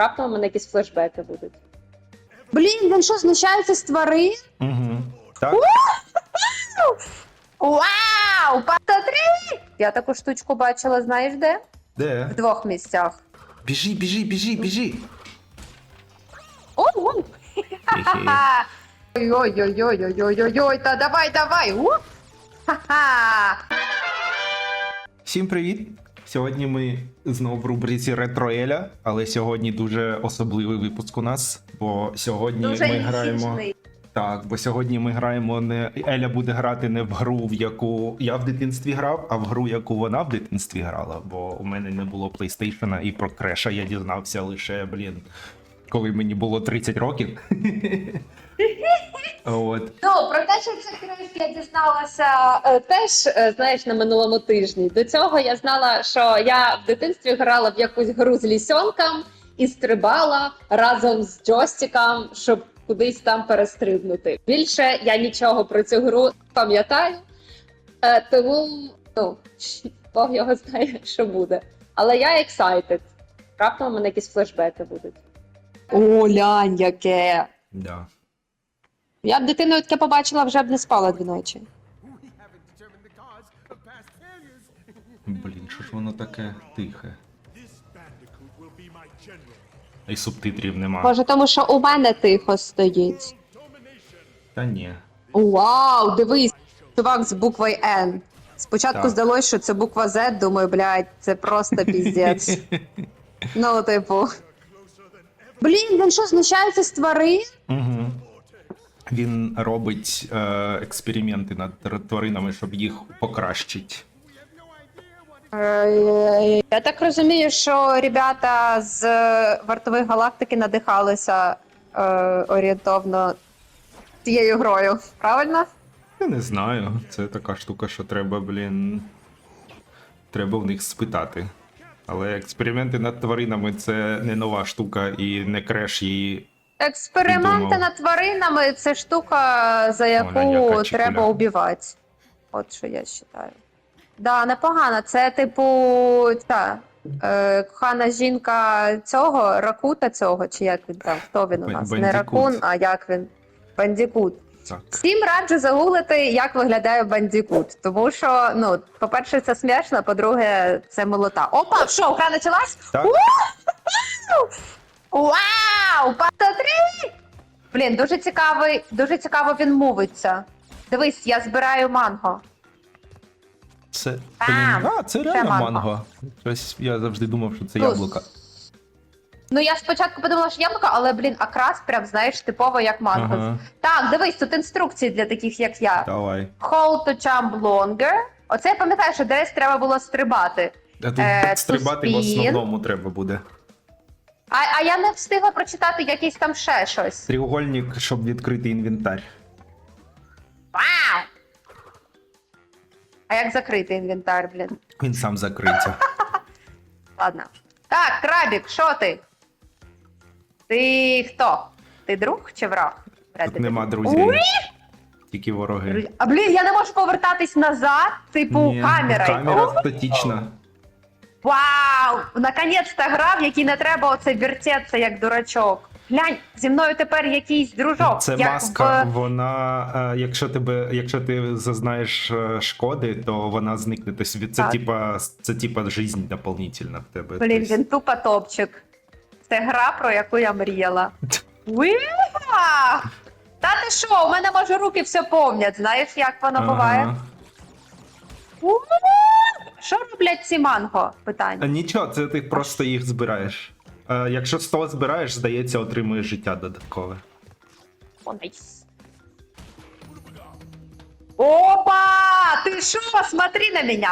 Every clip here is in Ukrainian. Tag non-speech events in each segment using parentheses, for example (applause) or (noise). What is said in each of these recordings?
Раптом у мене якісь флешбеки будуть. Блін, він що, знущається з тварин? Угу. Так? Вау! Посмотри! Я таку штучку бачила, знаєш де? Де? В двох місцях. Біжи, біжи, біжи, біжи. Он, он. Ха-ха! Ой-ой-ой-ой-ой-ой-ой, та давай, давай! Ха-ха! Всім привіт! Сьогодні ми знову в рубриці Ретроеля, але сьогодні дуже особливий випуск у нас, бо сьогодні Дуже ми граємо. Так, бо сьогодні ми граємо не Еля буде грати не в гру, в яку я в дитинстві грав, а в гру, яку вона в дитинстві грала. Бо у мене не було PlayStation, і про Креша я дізнався лише, блін, коли мені було 30 років. (laughs) От. Ну, про те, що це криш, я дізналася е, теж, е, знаєш, на минулому тижні. До цього я знала, що я в дитинстві грала в якусь гру з лісьонком і стрибала разом з джойстиком, щоб кудись там перестрибнути. Більше я нічого про цю гру пам'ятаю, е, тому ну, (laughs) Бог його знає, що буде. Але я excited. Раптом у мене якісь флешбеки будуть. О, лянь, яке! Да. Я б дитиною таке побачила, вже б не спала дві ночі. Блін, що ж воно таке тихе? І субтитрів нема. Може, тому що у мене тихо стоїть. Та ні. Вау, дивись, чувак з буквою Н. Спочатку Так. здалось, що це буква Z, думаю, блядь, це просто піздець. (laughs) ну, типу. Блін, він що, знущається з тварин? Угу. Він робить е, експерименти над тваринами, щоб їх покращити. Е, Я так розумію, що ребята з вартових галактики надихалися е, орієнтовно цією грою, правильно? Я не знаю. Це така штука, що треба, блін. Треба в них спитати. Але експерименти над тваринами це не нова штука і не креш її. Експерименти над тваринами це штука, за яку Оля, треба убивати. От що я вважаю. Да, непогано. Це, типу, ця е, кохана жінка цього, ракута цього, чи як він там, хто він у нас? Не Бендікут. ракун, а як він? Бандікут. Так. Всім раджу загуглити, як виглядає бандікут. Тому що, ну, по-перше, це смішно, по-друге, це молота. Опа, що, гра почалась? Так. Вау! Посмотри! Блін, дуже цікавий, дуже цікаво він мовиться. Дивись, я збираю манго. Це. Блін, а, це Це реально манго. манго. Щось я завжди думав, що це Ну, яблука. Ну, я спочатку подумала, що яблуко, але, блін, окрас прям, знаєш, типово як манго. Ага. Так, дивись, тут інструкції для таких, як я. Давай. Hold to jump longer. Оце я пам'ятаю, що десь треба було стрибати. А тут Е, стрибати в основному треба буде. А, а я не встигла прочитати якийсь там ще щось. Тріугольник, щоб відкрити інвентар. Вау! А як закрити інвентар, блін? Він сам закриється. (laughs) Ладно. Так, крабік, що ти? Ти хто? Ти друг чи враг? Тут нема друзів. Тільки вороги. А блін, я не можу повертатись назад, типу Ні. Камера О, статічна. Вау! Наконець-то гра, в якій не треба оце вертеться, як дурачок. Глянь, зі мною тепер якийсь дружок. Це як маска, в- вона, е, якщо тебе, якщо ти зазнаєш е, шкоди, то вона зникне. Тобто це типа це типа жизнь дополнительна в тебе. Блін, Тобто- він тупо топчик. Це гра, про яку я мріяла. Та ти що, у мене може руки все помнять, знаєш, як воно Ага. буває? Що роблять ці манго? А, Питання. Нічого, це ти просто їх збираєш. Е, Якщо 100 збираєш, здається, отримуєш життя додаткове. О, найс. Опа! Ти що? Смотри на мене!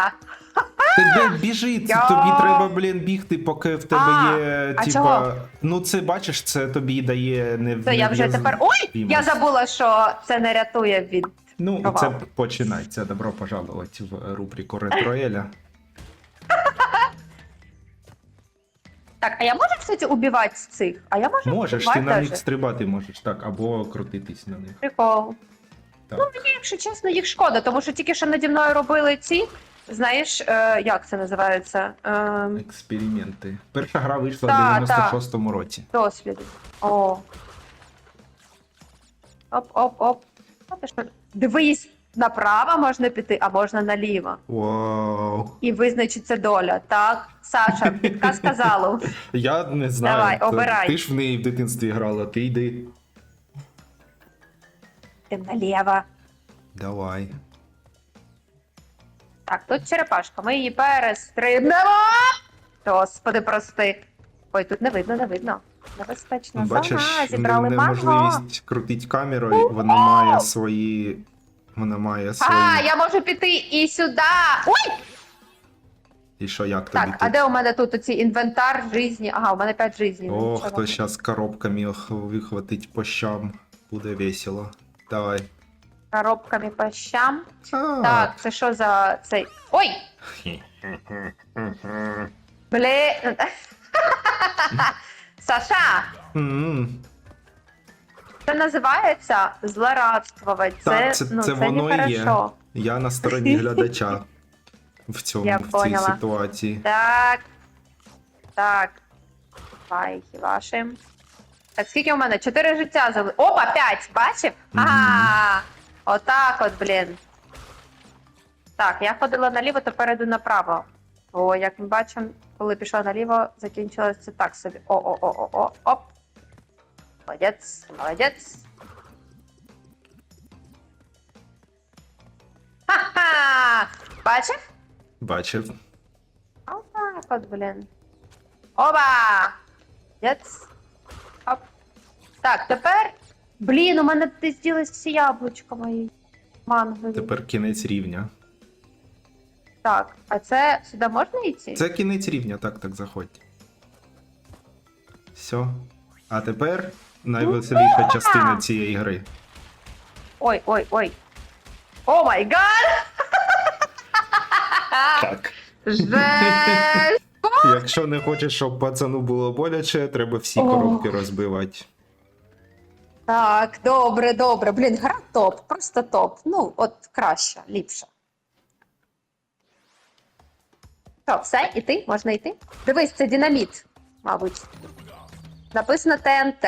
Тебе біжи, це Я- тобі треба, блін, бігти, поки в тебе А, є. а типа. Ну, це бачиш, це тобі дає не То я вже нев'яз- тепер. Ой! Я забула, що це не рятує від. Ну, провал. це починається. Добро пожаловать в рубрику Ретроеля. (laughs) Так, а я можу, кстати, убивати цих? А я можу Можеш, ти на них стрибати можеш, так, або крутитись на них. Прикол. Так. Ну, мені, якщо чесно, їх шкода, тому що тільки що наді мною робили ці знаєш, е, як це називається? Е, Експерименти. Перша гра вийшла Та, в 96-му році. досліди. О. Оп-оп-оп. А ти що? Дивись, направо можна піти, а можна наліво. Вау. І визначиться доля. Так, Саша, підказка залу. (laughs) Я не знаю. Давай, обирай. Ти ж в неї в дитинстві грала, ти йди. Ти наліво. Давай. Так, тут черепашка, ми її перестрибнемо. Господи, прости. Ой, тут не видно, не видно. Небезпечно. Бачиш, ага, зібрали не- манго. неможливість крутити камерою, вона має свої. Вона має свої. Ага, я можу піти і сюди. Ой! І що, як тобі Так, а тут? де у мене тут оці інвентар жизні? Ага, у мене 5 жизней. О, Нічого. хто зараз коробками ох- вихватить по щам. Буде весело. Давай. Коробками по щам. А. Так, це що за цей. Ой! (laughs) Блін. (laughs) Саша! М, Це називається злорадствувати. Це, Так, це- ну, це це воно і є. Я на стороні глядача в цьому Я в цій поняла. ситуації. Так. Так. Давай, вашим. Так, скільки у мене? Чотири життя зали. Опа, п'ять, бачив? Мгм. Ага. Отак от, блін. Так, я ходила наліво, тепер іду направо. О, як ми бачимо, коли пішла наліво, закінчилося так собі. О-о-о-о-о, оп. Молодець, молодець. Ха-ха! Бачив? Бачив. Отак от, блін. Оба! Єц. Оп. Так, тепер. Блін, у мене десь ділись всі яблучка мої. Мангові. Тепер кінець рівня. Так, а це сюди можна йти? Це кінець рівня, так, так, заходь. Все. А тепер найвеселіша частина цієї гри. Ой, ой, ой. О май гад! Так. Жесть! (laughs) Якщо не хочеш, щоб пацану було боляче, треба всі коробки розбивати. Так, добре, добре. Блін, гра топ, просто топ. Ну, от краще, ліпше. Що, все, іти? Можна йти? Дивись, це динаміт, мабуть. Написано ТНТ.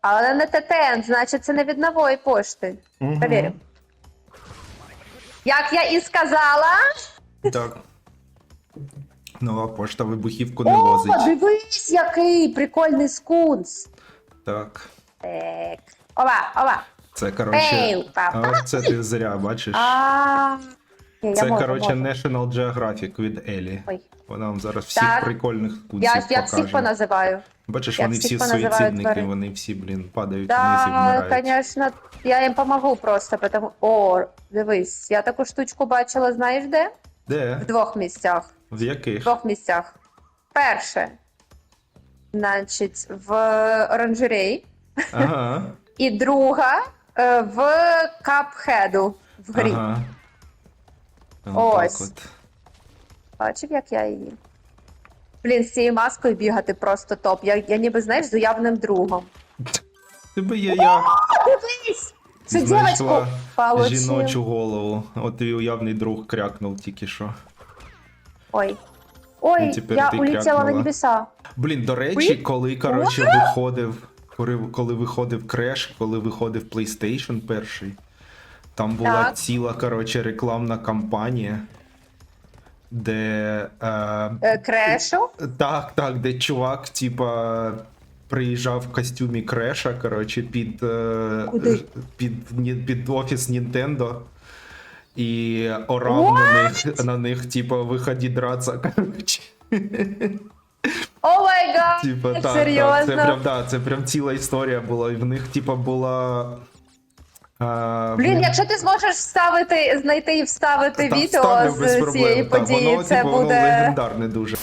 Але не ТТН, значить це не від нової пошти. Мгм. Перевірю. Як я і сказала. Так. Нова пошта вибухівку не О, возить. дивись, який прикольний скунс. Так. Так. Ова, ова. Це коротше. Це ти зря бачиш. А, Це, коротше. National Geographic від Елі. Ой. Вона вам зараз всіх Так. прикольних кунців Я, я всіх поназиваю. Бачиш, я вони всі суїцидники, тварин. вони всі, блін, падають вниз і Да, вмирають. конечно, я їм помогу просто, потому... О, дивись, я таку штучку бачила, знаєш де? Де? В двох місцях. В В двох місцях. Перше, значить, в оранжереї. Ага. І друга е, в Капхеду в грі. Ага. Ось. От. Бачив, як я її. Блін, з цією маскою бігати просто топ. Я, я ніби, знаєш, з уявним другом. Тебе є я Дивись! Цю дівчинку получив. жіночу голову. От твій уявний друг крякнув тільки що. Ой. Ой, тепер я ти улетіла на небеса. Блін, до речі, коли коротше виходив, коли, коли виходив Crash, коли виходив PlayStation перший, там була Так. ціла коротше рекламна кампанія, де. Е, Е, Крешу. так, так, де чувак, типа. Приїжджав в костюмі Креша, коротше, під, е, Куди? під, під офіс Нінтендо. І орав на них, на них, типа, виході драться. Коротше. О май гад! Серйозно? так, це прям, да, це прям ціла історія була. І в них, типа, була. А, Блін, якщо ти зможеш вставити, знайти і вставити та відео з цієї події, воно, це типу, буде. легендарне дуже.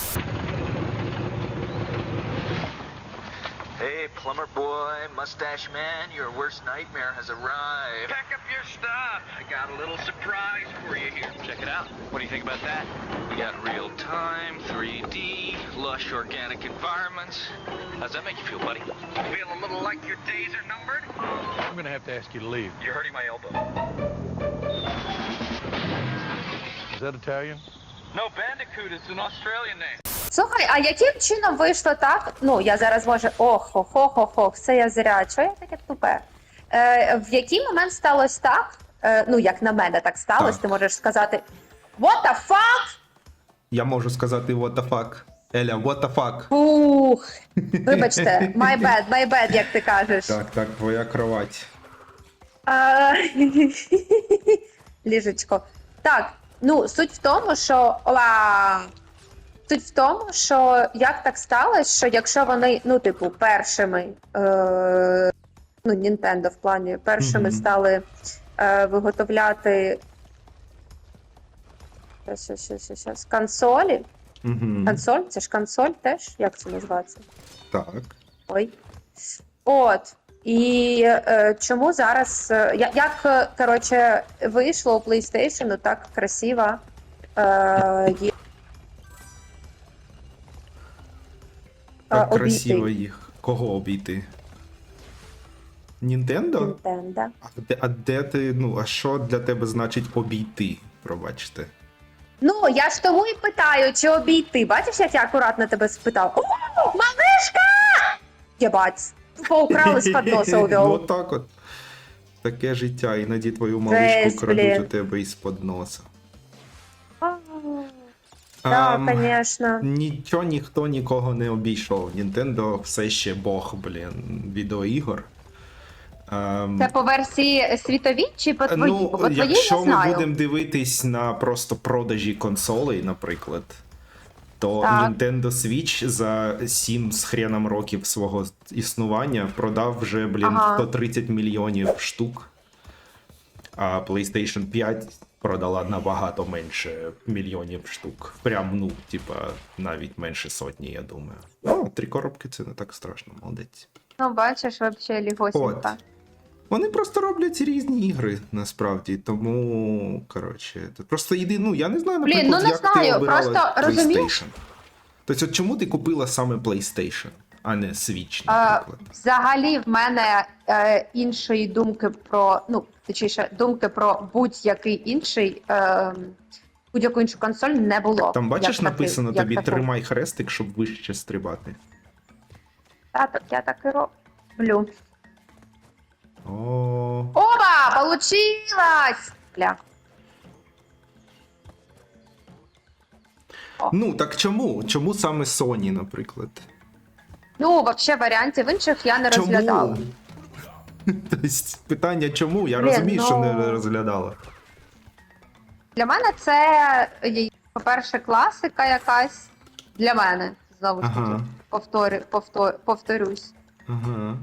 Plumber boy, mustache man, your worst nightmare has arrived. Pack up your stuff. I got a little surprise for you here. Check it out. What do you think about that? We got real time, 3D, lush organic environments. How's that make you feel, buddy? Feel a little like your days are numbered? I'm gonna have to ask you to leave. You're hurting my elbow. Is that Italian? No, Bandicoot is an Australian name. Слухай, а яким чином вийшло так? Ну, я зараз можу. Ох, хо, хо, хо, хо, все я зря. Чого я таке тупе? Е, в який момент сталося так? Е, ну, як на мене так сталося, Так. ти можеш сказати What the fuck? Я можу сказати what the fuck. Еля, what the fuck. Ух. (laughs) Вибачте, my bad, my bad, як ти кажеш. Так, так, твоя кровать. А, (laughs) Ліжечко. Так, ну суть в тому, що ла. Суть в тому, що як так сталося, що якщо вони, ну, типу, першими, е, ну, Nintendo в плані, першими Мгм. стали е, виготовляти щас, щас, щас, щас, щас, консолі. Угу. Консоль, це ж консоль теж? Як це називається? Так. Ой. От. І е, чому зараз. Е, я- як, е, коротше, вийшло у PlayStation так красиво. Е, є, Так е, красиво обійти їх. Кого обійти? Нінтендо? Nintendo. А де, а де ти, ну, а що для тебе значить обійти? Пробачте. Ну, я ж тому і питаю, чи обійти. Бачиш, як я акуратно тебе спитав? О, малишка! Єбать, тупо украли з подноса (laughs) ну, увел. отак от. Таке життя, іноді твою Жесть, маличку крадуть блін. у тебе із-под носа. Так, Ам, звісно. Нічого ніхто нікого не обійшов. Нінтендо все ще бог, блін, відеоігор. Ем, Це по версії світовій чи по твоїй? ну, по твоїй якщо не ми будемо дивитись на просто продажі консолей, наприклад, то Так. Nintendo Switch за 7 з хреном років свого існування продав вже, блін, Ага. 130 мільйонів штук. А PlayStation 5 продала набагато менше мільйонів штук. Прям, ну, типа, навіть менше сотні, я думаю. Ну, три коробки це не так страшно, молодець. Ну, бачиш, взагалі лігосінька. От. Вони просто роблять різні ігри, насправді. Тому, коротше, просто єди, ну я не знаю, Блін, наприклад, ну не як ти обирала просто розумієш? Тобто, от чому ти купила саме PlayStation, а не А, наприклад? Взагалі, в мене е, іншої думки про ну точніше, думки про будь-який інший е, будь-яку іншу консоль не було. Там бачиш, написано як тобі таку. тримай хрестик, щоб вище стрибати. Та, так я так і роблю. О, Опа! Получилось! Бля. ну так чому? Чому саме Sony, наприклад? Ну, взагалі, варіантів інших я не розглядала. (laughs) Тобто, питання чому? Я Блін, розумію, що не ну- розглядала. Для мене це, є, по-перше, класика якась. Для мене, знову ж таки, Ага. повторю, повтор, повторюсь. Ага.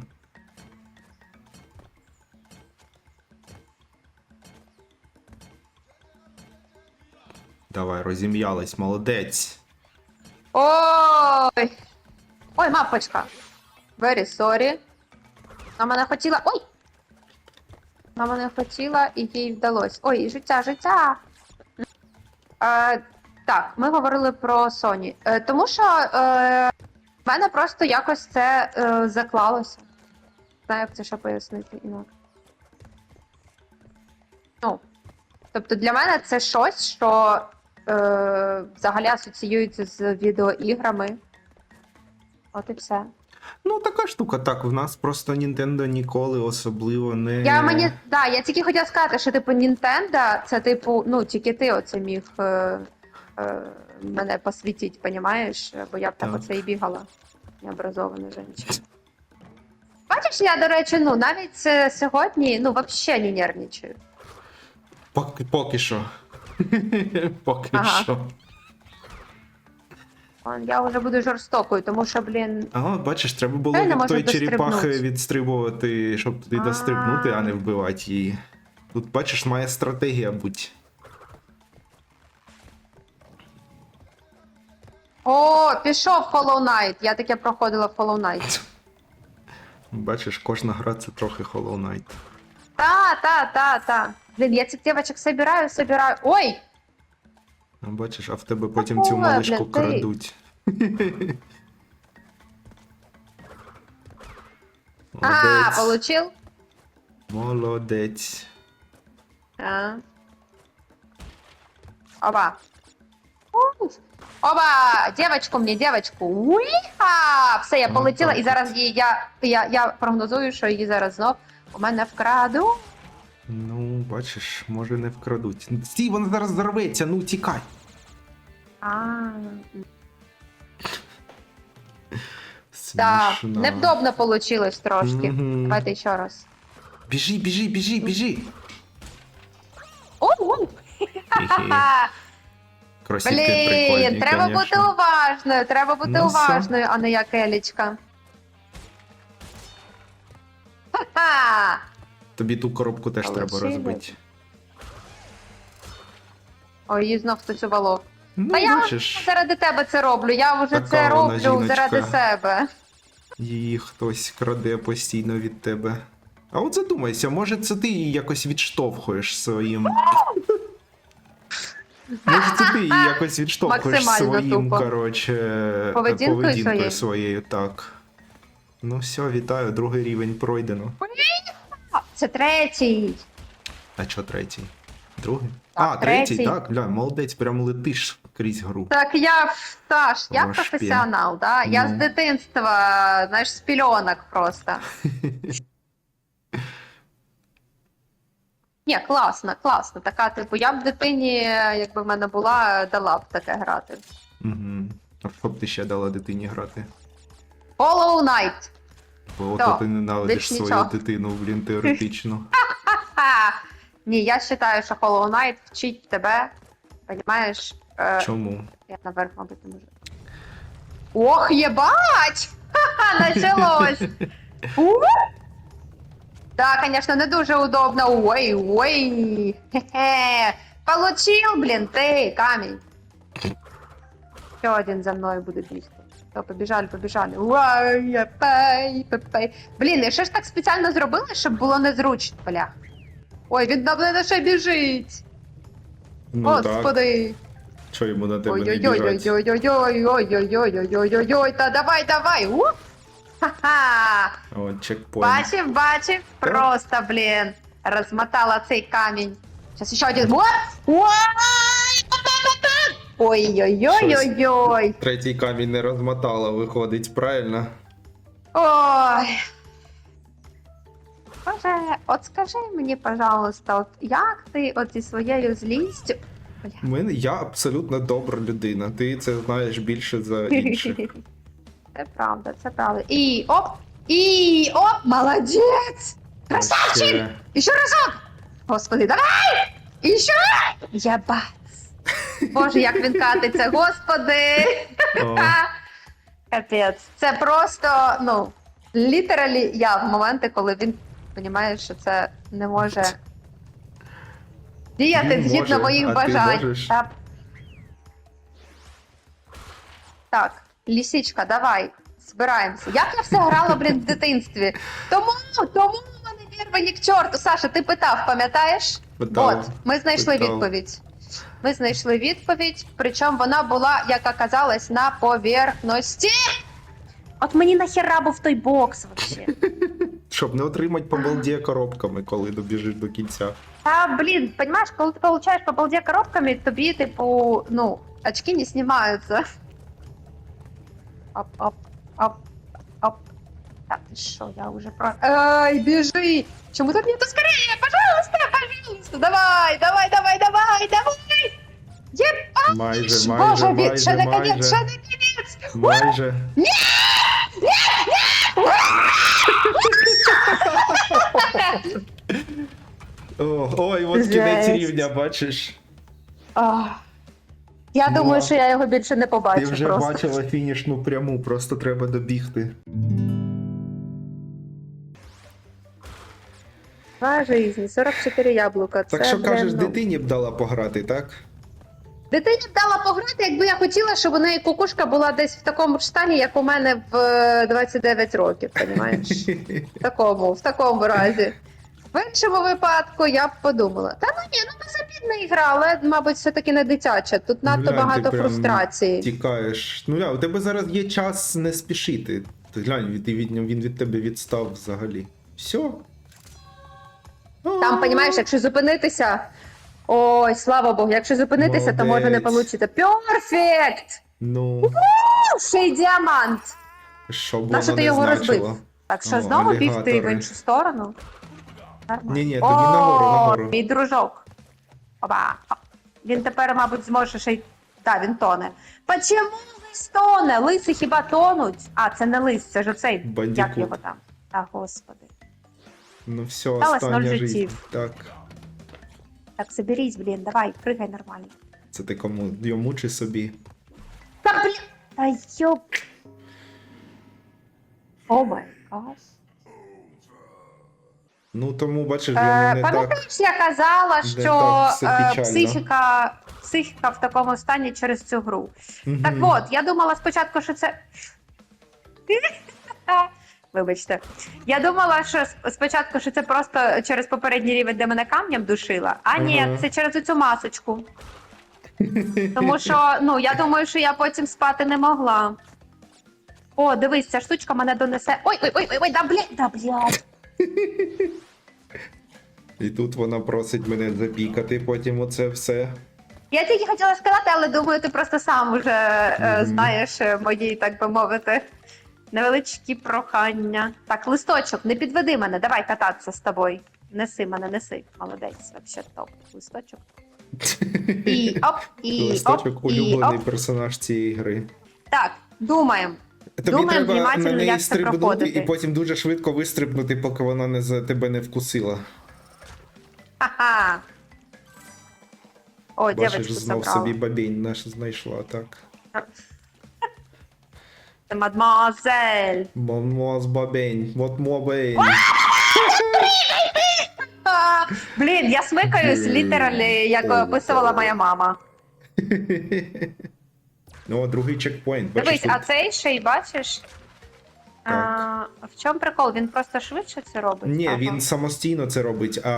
Давай, розім'ялась, молодець. Ой! Ой, мапочка. Very sorry. Вона мене хотіла. Ой! Вона мене хотіла і їй вдалося. Ой, життя, життя. Е, так, ми говорили про Sony. Е, тому що е, в мене просто якось це е, заклалося. Не Знаю, як це ще пояснити інакше. Ну, тобто для мене це щось, що е, взагалі асоціюється з відеоіграми. От і все. Ну, така штука, так, в нас просто Nintendo ніколи особливо не. Я мені да, я тільки хотіла сказати, що типу Nintendo, це типу, ну тільки ти оце міг е, е, мене посвітити, понімаєш? Бо я б так Так. оце і бігала. Необразована жінка. Бачиш, я, до речі, ну навіть е, сьогодні ну взагалі не нервничаю. Поки, поки що. (laughs) поки Ага. що. Я вже буду жорстокою, тому що, блін, А, бачиш, треба було Я не від можу тої черепахи відстрибувати, щоб туди А. дострибнути, а не вбивати її. Тут, бачиш, має стратегія бути. О, пішов Hollow Knight. Я таке проходила в Hollow Knight. (laughs) Бачиш, кожна гра це трохи Hollow Knight. Та, та, та, та. Блін, я цих девочек собираю, собираю. Ой! А Бачиш, а в тебе потім цю маличку блін, ти. крадуть. (laughs) Молодець. получил? Молодець. А. Оба. Уф. Оба! Девочку мені, девочку. Уіха! Все, я Ну, полетіла, так і зараз її, я, я, я прогнозую, що її зараз знов у мене вкраду. Ну, бачиш, може не вкрадуть. Стій, вона зараз зарветься, ну тікай. А, так, Смішно. невдобно получилось трошки. Мгм. Давайте ще раз. Біжи, біжи, біжи, біжи. О, о. Хе-хе. Ха-ха. Кросівки Блін, прикольні, треба бути конечно. уважною, треба бути Ну, все. уважною, а не як Елічка. Ха-ха! Тобі ту коробку теж треба Получили. розбити. Ой, її знов хтось уволов. Ну, Та я бачиш, заради тебе це роблю. Я вже Така це вона роблю жіночка. заради себе. її хтось краде постійно від тебе. А от задумайся, може це ти її якось відштовхуєш своїм. Може, це ти її якось відштовхуєш Максимально своїм, тупо. коротше, Поведінкою поведінкою своєю? своєю, так. Ну все, вітаю, другий рівень пройдено. А, Це третій. А що третій? Другий? Так, а, третій, третій. так, бля, молодець, прям летиш крізь гру. Так я Саш, я Ваш професіонал, да? Я з Ну. дитинства, знаєш, з пільонок просто. (laughs) Ні, класно, класно. Така, типу, я б дитині, якби в мене була, дала б таке грати. Угу. А що б ти ще дала дитині грати? Hollow Knight. Бо Да, ото ти ненавидиш свою нічого. дитину, блін, (laughs) теоретично. (laughs) Ні, я вважаю, що Hollow Knight вчить тебе, понімаєш? Е, Чому? Я наверх, мабуть, не можу. Ох, єбать! Ха-ха, (laughs) началось! У! Да, конечно, не дуже удобно. Ой, ой. Хе-хе. Получил, блін, ти, камінь. Ще один за мною буде бігти. То, побіжали, побіжали. Я пей. Блін, і що ж так спеціально зробили, щоб було незручно, бля. Ой, він на мене ще біжить. Ну Господи. Що йому на тебе не біжать? Ой-ой-ой-ой-ой-ой-ой-ой-ой-ой-ой-ой-ой, та давай, давай! У! Ха-ха! О, чекпоінт. Бачив, бачив? Просто, блін, розмотала цей камінь. Сейчас ще один. Вот! Ой! Ой-ой-ой-ой-ой! Третій камінь не розмотала, виходить, правильно? Ой! Боже, от скажи мені, пожалуйста, от як ти от зі своєю злістю. Мене я абсолютно добра людина. Ти це знаєш більше за інших. (laughs) Це правда, це правда. І оп! І оп! Молодець! Красавчик! Ще- І разок! Господи, давай! І ще! Боже, як він катиться, господи! О, Капець. Це просто, ну, літералі я в моменти, коли він розуміє, що це не може діяти Він згідно може, моїх а ти бажань. можеш? Та- Так, лісічка, давай, збираємося. Як я все грала, блін, в дитинстві? Тому, тому в мене нерви к чорту. Саша, ти питав, пам'ятаєш? Питав. От, ми знайшли питав. відповідь. Ми знайшли відповідь, причому вона була, як оказалось, на поверхності. От мені нахера був той бокс вообще. (laughs) Щоб не отримати по балді коробками, коли добіжиш до кінця. Та блін, понимаешь, коли ти получаєш по балді коробками, тобі, типу, ну, очки не знімаються. Оп, оп, оп, оп. Так, ти що, я уже про. Ай, біжи! Чому тут нету скорее? Пожалуйста, пожалуйста, давай, давай, давай, давай, давай! Єп, Майже, Боже, майже, від, ще майже, ще майже. Майже. О, ой, от кінець Жесть. рівня, бачиш. Я Ну, думаю, що я його більше не побачу Ти вже просто. бачила фінішну пряму, просто треба добігти. Два жизни, 44 яблука. Так це, що кажеш, ну. дитині б дала пограти, так? Дитині б дала пограти, якби я хотіла, щоб у неї кукушка була десь в такому ж стані, як у мене в е, 29 років, розумієш? В такому, в такому разі. В іншому випадку я б подумала. Та ну ні, ну безобідна ігра, але, мабуть, все-таки не дитяча. Тут надто Глянь, ти багато прям фрустрації. Тікаєш. Ну я, у тебе зараз є час не спішити. Ти глянь, від, від, він від тебе відстав взагалі. Все. Там, розумієш, якщо зупинитися, Ой, слава Богу, якщо зупинитися, то може не Молодець. вийти. Перфект! Ну, Ще й діамант. що б що воно ти не його значило. розбив? Так що О, знову бігти в алігатори. іншу сторону? Нормально. Ні-ні, тобі нагору, нагору. Мій дружок. Опа. Він тепер, мабуть, зможе ще й. Так, він тоне. Почему лис тоне? Лиси хіба тонуть? А, це не лис, це ж оцей. Як його там? А, господи. Ну все, Осталось ноль остання життів. Так. Так, соберись, блін, давай, пригай нормально. Це ти кому? Йому чи собі? Та блін. Та йоп. О май гаш. Ну тому бачиш, воно Е, не так. Пам'ятаєш, я казала, не що так все е, печально. психіка, психіка в такому стані через цю гру. Мгм. Так от, я думала спочатку, що це. (laughs) Вибачте. Я думала, що спочатку, що це просто через попередній рівень, де мене камнем душила. А ні, Ага. це через цю масочку. Тому що, ну, я думаю, що я потім спати не могла. О, дивись, ця штучка мене донесе. Ой, ой, ой, ой, ой, да блядь, да блядь. І тут вона просить мене запікати потім оце все. Я тільки хотіла сказати, але думаю, ти просто сам уже е, Мгм. знаєш е, мої, так би мовити, невеличкі прохання. Так, листочок, не підведи мене, давай кататися з тобою. Неси мене, неси. Молодець, вообще топ. Листочок. (laughs) І оп, і Листочок оп, і улюблений оп. персонаж цієї гри. Так, думаємо. Тобі Думаємо треба на внимательно, неї як це стрибнути проходити. і потім дуже швидко вистрибнути, поки вона не за тебе не вкусила. Ха-ха. О, Бачиш, дівчинку знов забрала. собі бабінь наш знайшла, так. Мадмуазель. Мамоз бабень, вот мобень. А, Блін, я смикаюсь літералі, як описувала моя мама. (laughs) Ну, другий чекпоінт. Бачиш, Дивись, тут а цей ще й бачиш. А, Так. в чому прикол? Він просто швидше це робить? Ні, Ага. він самостійно це робить, а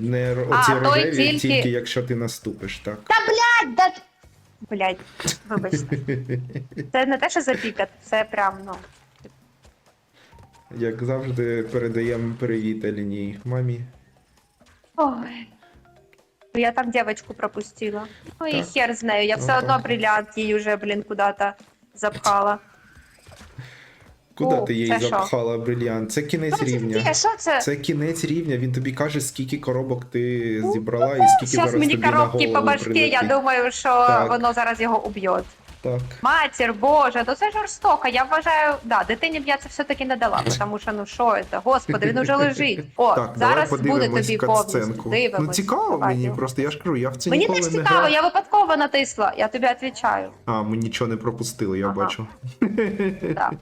не ро- А, оці той рожеві тільки- тільки... якщо ти наступиш, так. Та блядь, да... Блядь, вибачте. (laughs) Це не те, що запікати, це прям, ну. Як завжди, передаємо привіт Еліні мамі. Ой. Ну, Я там дівчинку пропустила. Ну і Так. хер з нею. Я все Ну, одно так. бриллиант її вже, блін, куди-то запхала. Куди О, ти їй запхала брильянт? Це кінець рівня. Що це? Це кінець рівня, він тобі каже, скільки коробок ти зібрала і скільки Зараз зараз мені коробки по башки, я думаю, що Так. воно зараз його уб'є. Так. Матір, Боже, ну це жорстоко. Я вважаю, да, дитині б я це все-таки не дала, тому що ну що це? Господи, він уже лежить. (laughs) О, Так, зараз буде тобі повністю. Дивимось. Ну цікаво Давай, мені, просто я ж кажу, я в це Мені ніколи теж не цікаво, грав. я випадково натисла, я тобі відповідаю. А, ми нічого не пропустили, я Ага. бачу. Да. (laughs)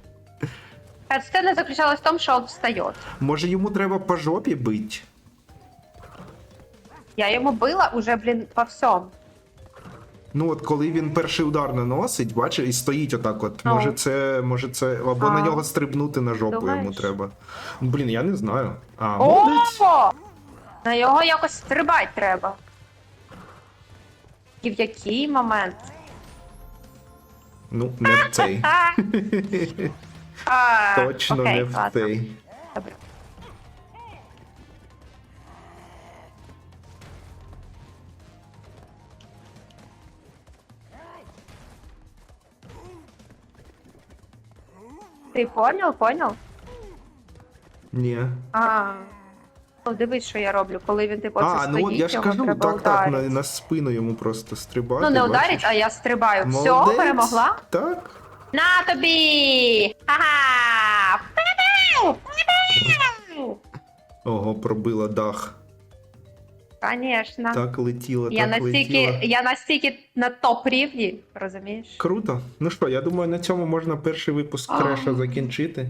Сцена заключалась в тому, що він встає. Може йому треба по жопі бить? Я йому била уже, блін, по всьому. Ну от коли він перший удар наносить, бачиш, і стоїть отак от. Ну. Може це, може це, або А. на нього стрибнути на жопу Думаєш? йому треба. Блін, я не знаю. А, молодець. О! На його якось стрибати треба. І в який момент? Ну, не в цей. А, (laughs) (laughs) Точно окей, не в ладно. цей. Добре. Ти понял, понял? Ні. А. Ну, дивись, що я роблю, коли він типу А, ну стоїть, я ж кажу, треба так, так, на, ударити. на спину йому просто стрибати. Ну, не бачиш? ударить, а я стрибаю. Все, Молодець. перемогла? Так. На тобі! Ага! Ого, пробила дах. Конечно. Так летіло, я так настільки, летіло. я настільки на топ рівні, розумієш? Круто. Ну що, я думаю, на цьому можна перший випуск. Креша закінчити.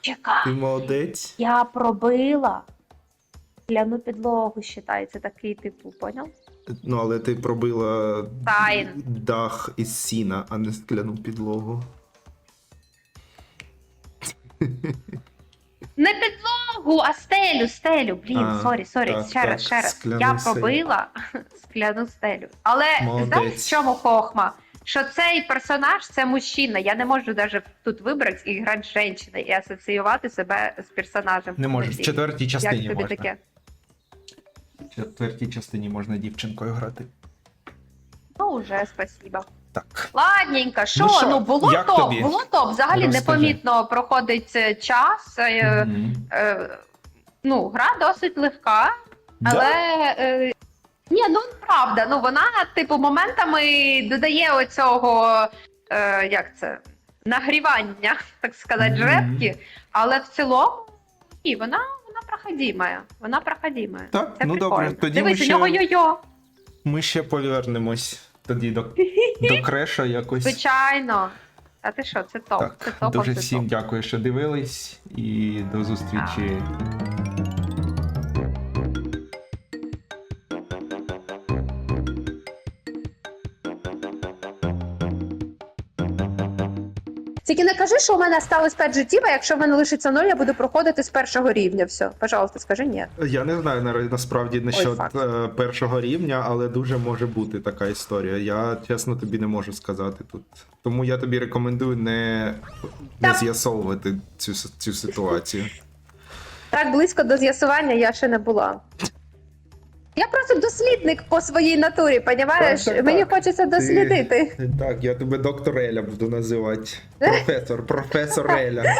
Чекай. Ти молодець. Я пробила. Кляну підлогу вважається такий типу, поняв? Ну, але ти пробила Тайн. дах із сіна, а не скляну підлогу. Не підлогу, а стелю, стелю. Блін, А, сорі, сорі, так, ще раз, ще раз. скляну Я стелю. пробила (laughs) скляну стелю. Але Молодець. знаєш, в чому хохма? Що цей персонаж це мужчина. Я не можу навіть тут вибрати і грати з жінкою і асоціювати себе з персонажем. Не можеш, в четвертій частині тобі можна. таке? В четвертій частині можна дівчинкою грати. Ну, вже спасибо. Так. Ладненько, що? Ну Ну, було як топ, тобі? було топ. Взагалі Розкажи. непомітно проходить е, час. Е, Мгм. е, ну, гра досить легка, Да? але. Е, ні, ну правда, ну вона, типу, моментами додає оцього, е, як це, нагрівання, (laughs) так сказати, Мгм. жеребки, але в цілому ні, вона, вона проходима. Вона проходима. Так, Це ну прикольно. добре, тоді Дивись, ми у нього йо-йо. Ми ще повернемось тоді до, (laughs) до креша якось. Звичайно. А ти що, це топ. це Так, топ, дуже це всім топ. дякую, що дивились, і до зустрічі. Тільки не кажи, що у мене сталося 5 життів, а якщо в мене лишиться 0, я буду проходити з першого рівня. Все, пожалуйста, скажи ні. Я не знаю на- насправді насчет факт. е, першого рівня, але дуже може бути така історія. Я чесно тобі не можу сказати тут. Тому я тобі рекомендую не, не з'ясовувати цю, цю ситуацію. Так близько до з'ясування я ще не була. Я просто дослідник по своїй натурі, понімаєш? Так, так, Мені так. хочеться дослідити. Так, я тебе доктор Еля буду називати. (laughs) Професор, професор Еля.